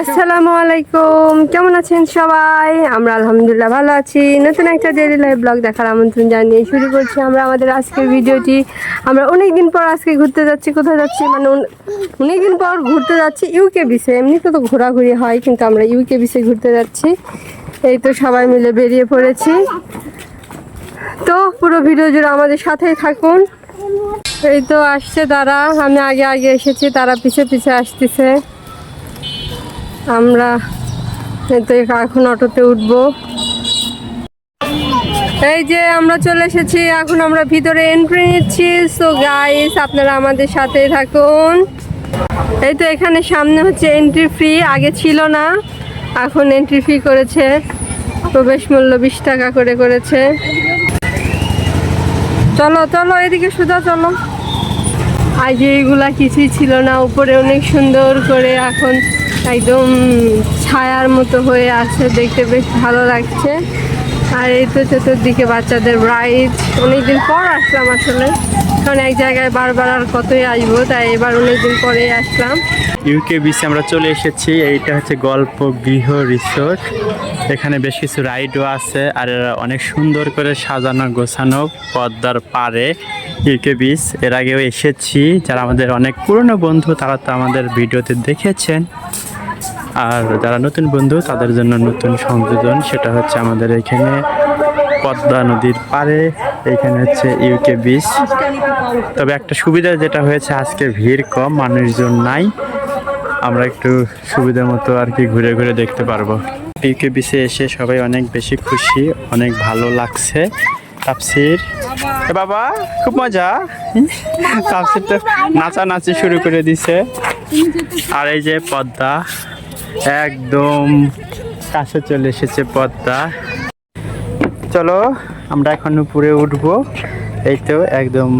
আসসালামু আলাইকুম। কেমন আছেন সবাই? আমরা আলহামদুলিল্লাহ ভালো আছি। নতুন একটা ডেলি লাইভ ব্লগ দেখার আমন্ত্রণ জানিয়ে শুরু করছি। আমরা আমাদের আজকের ভিডিওটি, আমরা অনেক দিন পর আজকে ঘুরতে যাচ্ছি। কোথায় যাচ্ছি? মানে অনেক দিন পর ঘুরতে যাচ্ছি। ইউকে বিসে এমনিতে তো ঘোরাঘুরি হয়, কিন্তু আমরা ইউকে বিসে ঘুরতে যাচ্ছি। এই তো সবাই মিলে বেরিয়ে পড়েছি। তো পুরো ভিডিও জুড়ে আমাদের সাথেই থাকুন। এই তো আসছে তারা। আমি আগে আগে এসেছি। তারা পিছে পিছে আসতেছে। আমরা তো এখন অটোতে উঠবো। এই যে আমরা চলে এসেছি, এখন আমরা ভিতরে এন্ট্রি নিচ্ছি। সো গাইস আপনারা আমাদের সাথে থাকুন। এই তো এখানে সামনে হচ্ছে এন্ট্রি ফ্রি আগে ছিল না। এখন এন্ট্রি ফি করেছে। প্রবেশ মূল্য বিশ টাকা করে করেছে। চলো চলো, এদিকে সুদা চলো। আগে এগুলা কিছুই ছিল না, উপরে অনেক সুন্দর করে এখন একদম ছায়ার মতো হয়ে আছে, দেখতে বেশ ভালো লাগছে। আর এই তো চতুর্দিকে বাচ্চাদের রাইড অনেকদিন পর আসলাম আসলে, কারণ এক জায়গায় বারবার আর কতই আসব, তাই এবার অনেকদিন পরে আসলাম। ইউকে বিচে আমরা চলে এসেছি, এইটা হচ্ছে গল্প গৃহ রিসোর্ট। এখানে বেশ কিছু রাইডও আছে, আর এরা অনেক সুন্দর করে সাজানো গোছানো পদ্মার পারে ইউকে বিচ এর আগেও এসেছি, যারা আমাদের অনেক পুরনো বন্ধু, তারা তো আমাদের ভিডিওতে দেখেছেন। আর যারা নতুন বন্ধু, তাদের জন্য নতুন সংযোজন, সেটা হচ্ছে আমাদের এখানে পদ্মা নদীর পারে এখানে হচ্ছে ইউকে বিচ তবে একটা সুবিধা যেটা হয়েছে, আজকে ভিড় কম, মানুষজন নাই। আমরা একটু সুবিধা মতো আর কি ঘুরে ঘুরে দেখতে পারব। ইউকে বিচে এসে সবাই অনেক বেশি খুশি, অনেক ভালো লাগছে। তাপসির। বাবা, খুব মজা। তাপসির তো নাচানাচি শুরু করে দিছে। আর এই যে পদ্মা একদম কাছে চলে এসেছে পদ্মা। চলো, আমরা এখন উপরে উঠবো। এই তো একদম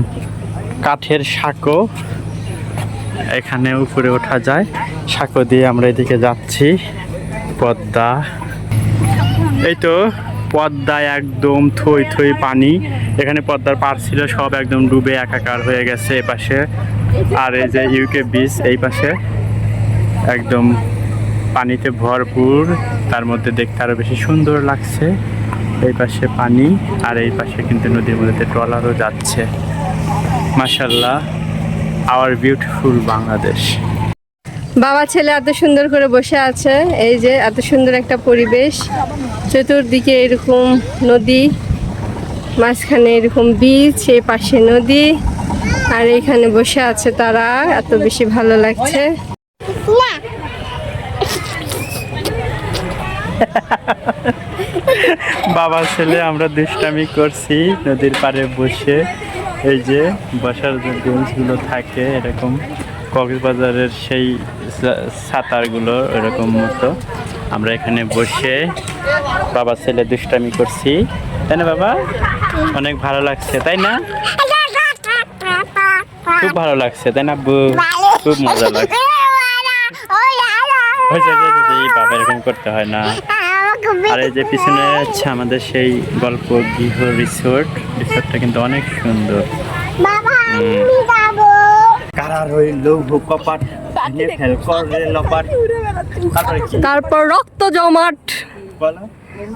কাঠের সাঁকো। এখানে উপরে ওঠা যায়। সাঁকো দিয়ে আমরা এদিকে যাচ্ছি। পদ্মা। এই তো পদ্মায় একদম থই থই পানি। এখানে পদ্মার পার ছিল, সব একদম ডুবে একাকার হয়ে গেছে এ পাশে আর এই যে ইউকে বিচ এই পাশে একদম পানিতে ভরপুর তার মধ্যে দেখতে আরও বেশি সুন্দর লাগছে। এই পাশে পানি আর এই পাশে কিন্তু নদীর মধ্যে ট্রলারও যাচ্ছে। মাশাল্লাহ আওয়ার বিউটিফুল বাংলাদেশ। বাবা ছেলে এত সুন্দর করে বসে আছে। এই যে এত সুন্দর একটা পরিবেশ। চতুর্দিকে এরকম নদী মাঝখানে এরকম বীচ এই পাশে নদী আর এখানে বসে আছে তারা। এত বেশি ভালো লাগছে। বাবা ছেলে, আমরা দুষ্টামি করছি, নদীর পাড়ে বসে। এই যে, বসার যে বেঞ্চগুলো থাকে, এরকম কক্সবাজারের সেই সা- ছাতারগুলো এরকম মতো। আমরা এখানে বসে বাবা ছেলে দুষ্টামি করছি। তাই না, বাবা? অনেক ভালো লাগছে, তাই না? খুব ভালো লাগছে, তাই না খুব মজা লাগছে। হয়েছে, হয়েছে, হয়েছে, এই বাবা এরকম করতে হয় না। আর এই যে পিছনে হচ্ছে আমাদের সেই গল্প গৃহ রিসোর্ট রিসোর্টটা কিন্তু অনেক সুন্দর। কপাট তারপরে রক্ত জমাট।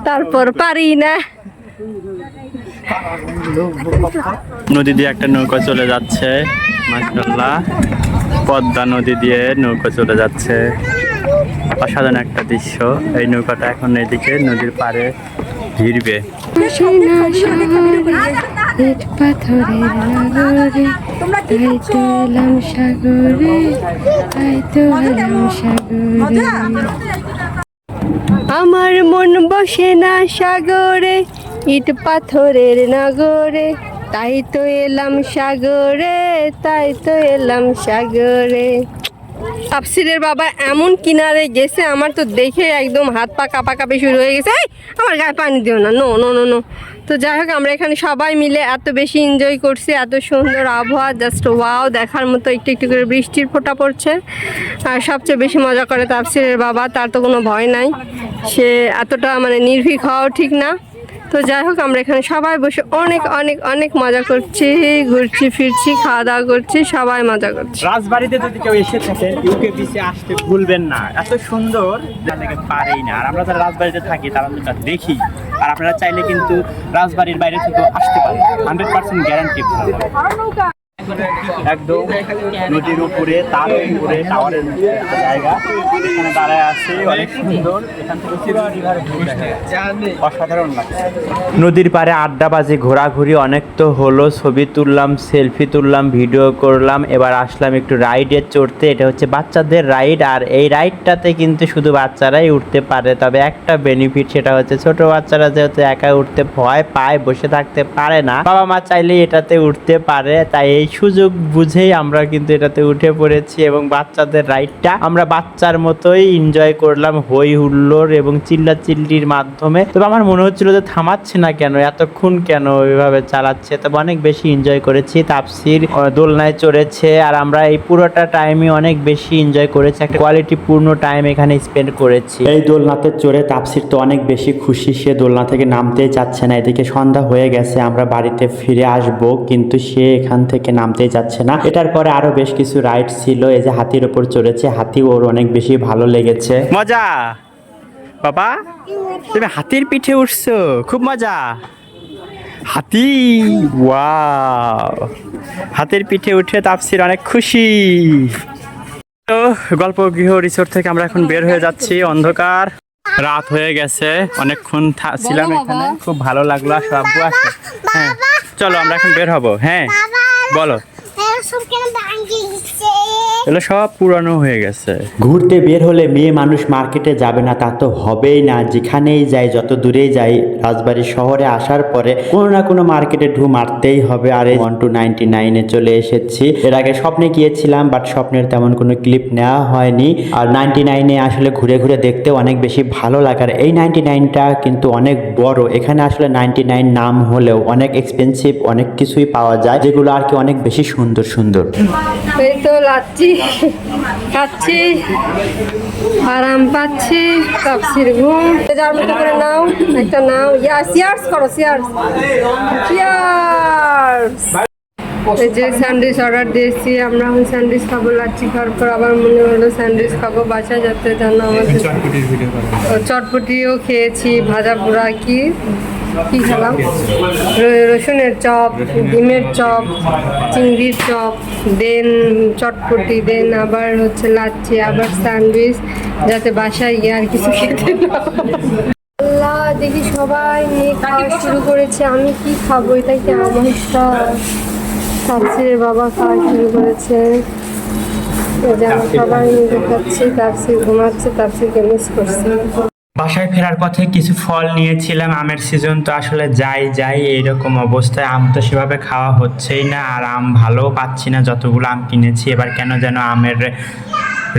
তারপর পারি না। নদী দিয়ে একটা নৌকা চলে যাচ্ছে মাশাল্লাহ পদ্মা নদী দিয়ে নৌকা চলে যাচ্ছে। অসাধারণ একটা দৃশ্য। এই নৌকাটা এখন এদিকে নদীর পাড়ে ভিড়বে সাগরে সাগরে। আমার মন বসে না সাগরে, ইট পাথরের নগরে। তাই তো এলাম সাগরে, তাই তো এলাম সাগরে। তাপসিরের বাবা এমন কিনারে গেছে, আমার তো দেখে একদম হাত পা কাঁপা কাঁপি শুরু হয়ে গেছে। আমার গায়ে পানি দিও না। নো নো নো নো তো যাই হোক, আমরা এখানে সবাই মিলে এত বেশি এনজয় করছি, এত সুন্দর আবহাওয়া জাস্ট ওয়াও দেখার মতো একটু একটু করে বৃষ্টির ফোঁটা পড়ছে। আর সবচেয়ে বেশি মজা করে তাপসিরের বাবা, তার তো কোনো ভয় নাই। সে এতটা মানে নির্ভীক হওয়াও ঠিক না। তো যাই হোক, আমরা এখানে সবাই বসে অনেক অনেক অনেক মজা করছি। ঘুরছি, ফিরছি, খাওয়া দাওয়া করছি, সবাই মজা করছি। রাজবাড়িতে যদি কেউ এসে থাকে ইউকে বিচে আসতে ভুলবেন না। এত সুন্দর অনেকে পারেই না। আর আমরা যারা রাজবাড়িতে থাকি, তারা তো দেখি। আর আপনারা চাইলে কিন্তু রাজবাড়ির বাইরে থেকে আসতে পারেন। হান্ড্রেড পার্সেন্ট গ্যারান্টি একদম নদীর উপরে, তার উপরে, টাওয়ারের জায়গা। এখানে দাঁড়ায় আছে অনেক সুন্দর। এখান থেকে। অসাধারণ লাগছে। নদীর পাড়ে আড্ডা বাজে, ঘোরাঘুরি অনেক তো হলো। ছবি তুললাম, সেলফি তুললাম, ভিডিও করলাম। এবার আসলাম একটু রাইডে চড়তে। এটা হচ্ছে বাচ্চাদের রাইড। আর এই রাইডটাতে কিন্তু শুধু বাচ্চারাই উঠতে পারে। তবে একটা বেনিফিট সেটা হচ্ছে ছোট বাচ্চারা যেহেতু একা উঠতে ভয় পায়, বসে থাকতে পারে না। বাবা মা চাইলে এটাতে উঠতে পারে। তাই এই সুযোগ বুঝেই আমরা কিন্তু এটাতে উঠে পড়েছি এবং বাচ্চাদের রাইডটা আমরা বাচ্চার মতোই এনজয় করলাম হই হুল্লোড় এবং চিল্লা চিল্লির মাধ্যমে। তবে আমার মনে হচ্ছিল যে থামাচ্ছে না কেন, এতক্ষণ কেন এভাবে চালাচ্ছে? তবে অনেক বেশি এনজয় করেছি, তাপসির দোলনায় চড়েছে আর আমরা এই পুরোটা টাইমে অনেক বেশি এনজয় করেছি, একটা কোয়ালিটি পূর্ণ টাইম এখানে স্পেন্ড করেছি। এই দোলনাতে চড়ে তাপসির তো অনেক বেশি খুশি, সে দোলনা থেকে নামতেই চাচ্ছে না, এদিকে সন্ধ্যা হয়ে গেছে, আমরা বাড়িতে ফিরে আসব, কিন্তু সে এখান থেকে নামতেই যাচ্ছে না। এটার পরে আরও বেশ কিছু রাইড ছিল। এই যে হাতির ওপর চড়েছে। হাতি ওর অনেক বেশি ভালো লেগেছে। মজা? বাবা তুমি হাতির পিঠে উঠছো। খুব মজা। হাতি? ওয়াও। হাতের পিঠে উঠে তাপসির অনেক খুশি। তো গল্প গৃহ রিসোর্ট থেকে আমরা এখন বের হয়ে যাচ্ছি। অন্ধকার। রাত হয়ে গেছে। অনেকক্ষণ ছিলাম এখানে। খুব ভালো লাগল। আব্বু আসো হ্যাঁ চলো আমরা এখন বের হব। হ্যাঁ। বলো। এগুলো সব পুরানো হয়ে গেছে। ঘুরতে বের হলে মেয়ে মানুষ মার্কেটে যাবে না তা তো হবেই না। যেখানেই যাই যত দূরেই যাই রাজবাড়ি শহরে আসার পরে কোনো না কোনো মার্কেটে ঢু মারতেই হবে। আর এই ওয়ান টু নাইনটি নাইনে চলে এসেছি। এর আগে স্বপ্নে গিয়েছিলাম বাট স্বপ্নের তেমন কোনো ক্লিপ নেওয়া হয়নি। আর নাইনটি নাইনে আসলে ঘুরে ঘুরে দেখতে অনেক বেশি ভালো লাগে। আর এই নাইনটি নাইনটা কিন্তু অনেক বড়। এখানে আসলে নাইনটি নাইন নাম হলেও অনেক এক্সপেন্সিভ অনেক কিছুই পাওয়া যায় যেগুলো আর কি অনেক বেশি সুন্দর সুন্দর। এই তো লাচ্ছি। খাচ্ছি আরাম পাচ্ছি তাপসির ঘুম। যার মতো করে নাও একটা নাও। ইয়া সিয়ার্স করো সিয়ার্স সিয়ার্স যে স্যান্ডউইচ অর্ডার দিয়েছি আমরা এখন স্যান্ডউইচ খাব লাচ্ছি খাওয়ার পর আবার মনে হলো স্যান্ডউইচ খাব বাসায় যাতে যেন আমাদের চটপটিও খেয়েছি ভাজা পোড়া কি? কি খেলাম? রসুনের চপ, ডিমের চপ, চিংড়ির চপ, দেন চটপটি, দেন আবার হচ্ছে লাচ্ছি, আবার স্যান্ডউইচ, যাতে বাসায় গিয়ে আর কিছু খেতে আল্লাহ, দেখি সবাই নিয়ে খাওয়া শুরু করেছে। আমি কি খাব? এটা কি আমারটা তাপসির বাবা খাওয়া শুরু করেছে। আমরা সবাই মিলে খাচ্ছি তাপসির ঘুমাচ্ছে তাপসিরকে মিস করছি। বাসায় ফেরার পথে কিছু ফল নিয়েছিলাম, আমের সিজন তো আসলে যাই যাই, এইরকম অবস্থায় আম তো সেভাবে খাওয়া হচ্ছেই না, আর আম ভালো পাচ্ছি না, যতগুলো আম কিনেছি, এবার কেন যেন আমের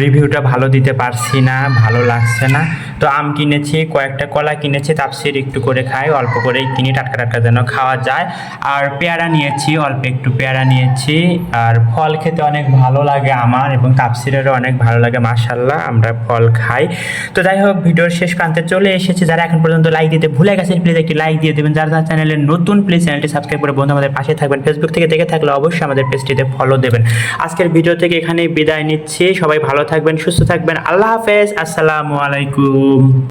রিভিউটা ভালো দিতে পারছি না, ভালো লাগছে না। তো আম কিনেছি, কয়েকটা কলা কিনেছি, তাপসির একটু করে খাই, অল্প করেই কিনি, টাটকা টাটকা যেন খাওয়া যায়। আর পেয়ারা নিয়েছি, অল্প একটু পেয়ারা নিয়েছি। আর ফল খেতে অনেক ভালো লাগে আমার এবং তাপসিরেরও অনেক ভালো লাগে মাশাল্লাহ আমরা ফল খাই। তো যাই হোক, ভিডিওর শেষ প্রান্তে চলে এসেছি। যারা এখন পর্যন্ত লাইক দিতে ভুলে গেছেন প্লিজ একটি লাইক দিয়ে দেবেন। যারা যারা চ্যানেলে নতুন প্লিজ চ্যানেলটি সাবস্ক্রাইব করে বন্ধু আমাদের পাশে থাকবেন। ফেসবুক থেকে দেখে থাকলে অবশ্যই আমাদের পেজটিতে ফলো দেবেন। আজকের ভিডিও থেকে এখানেই বিদায় নিচ্ছি। সবাই ভালো থাকবেন, সুস্থ থাকবেন। আল্লাহ হাফেজ। আসসালামু আলাইকুম। Assalamualaikum.